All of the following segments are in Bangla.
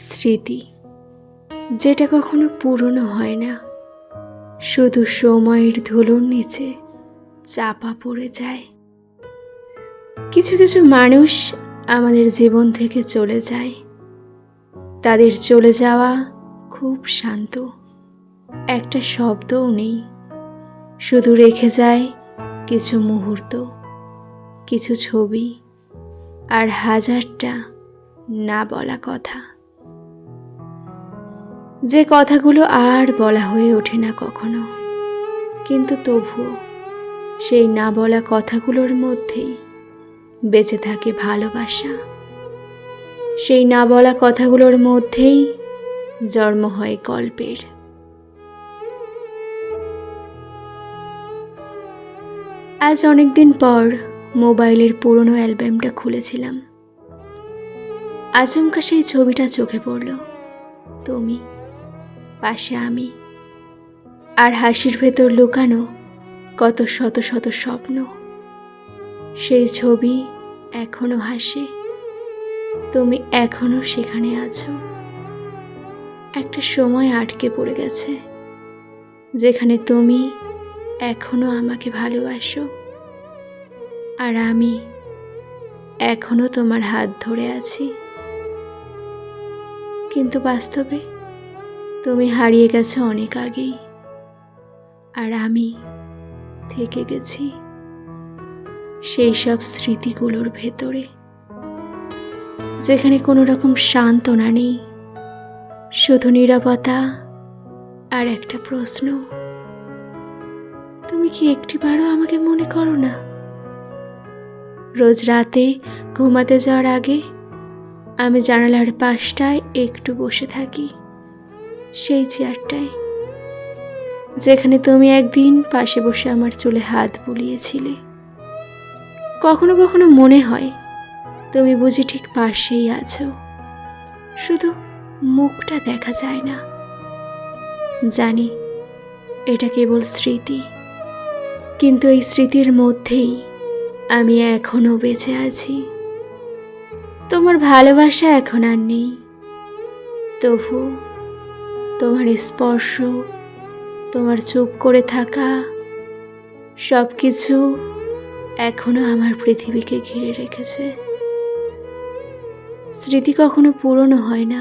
স্মৃতি, যেটা কখনো পুরনো হয় না। শুধু সময়ের ধুলোর নিচে চাপা পড়ে যায়। কিছু কিছু মানুষ আমাদের জীবন থেকে চলে যায়। তাদের চলে যাওয়া খুব শান্ত। একটা শব্দও নেই। শুধু রেখে যায় কিছু মুহূর্ত, কিছু ছবি আর হাজারটা না বলা কথা। যে কথাগুলো আর বলা হয়ে ওঠে না কখনো। কিন্তু তবুও সেই না বলা কথাগুলোর মধ্যেই বেঁচে থাকে ভালোবাসা। সেই না বলা কথাগুলোর মধ্যেই জন্ম হয় গল্পের। আজ অনেক দিন পর মোবাইলের পুরনো অ্যালবামটা খুলেছিলাম। আচমকা সেই ছবিটা চোখে পড়ল। তুমি? পাশে আমি। আর হাসির ভেতর লুকানো কত শত শত স্বপ্ন। সেই ছবি এখনও হাসে। তুমি এখনও সেখানে আছো। একটা সময় আটকে পড়ে গেছে, যেখানে তুমি এখনও আমাকে ভালোবাসো। আর আমি এখনও তোমার হাত ধরে আছি। কিন্তু বাস্তবে তুমি হারিয়ে গেছো অনেক আগেই। আর আমি থেকে গেছি সেই সব স্মৃতিগুলোর ভেতরে, যেখানে কোনো রকম সান্ত্বনা নেই, শুধু নিরাপত্তা আর একটা প্রশ্ন। তুমি কি একটিবারও আমাকে মনে করো না? রোজ রাতে ঘুমাতে যাওয়ার আগে আমি জানালার পাশটায় একটু বসে থাকি। সেই চেয়ারটায়, যেখানে তুমি একদিন পাশে বসে আমার চুলে হাত বুলিয়েছিলে। কখনো কখনো মনে হয়, তুমি বুঝি ঠিক পাশেই আছো। শুধু মুখটা দেখা যায় না। জানি, এটা কেবল স্মৃতি। কিন্তু এই স্মৃতির মধ্যেই আমি এখনও বেঁচে আছি। তোমার ভালোবাসা এখন আর নেই। তবু তোমার স্পর্শ, তোমার চুপ করে থাকা সব কিছু এখনও আমার পৃথিবীকে ঘিরে রেখেছে। স্মৃতি কখনো পুরনো হয় না,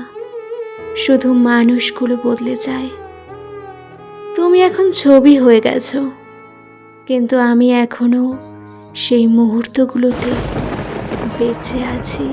শুধু মানুষগুলো বদলে যায়। তুমি এখন ছবি হয়ে গেছো, কিন্তু আমি এখনও সেই মুহূর্তগুলোতে বেঁচে আছি।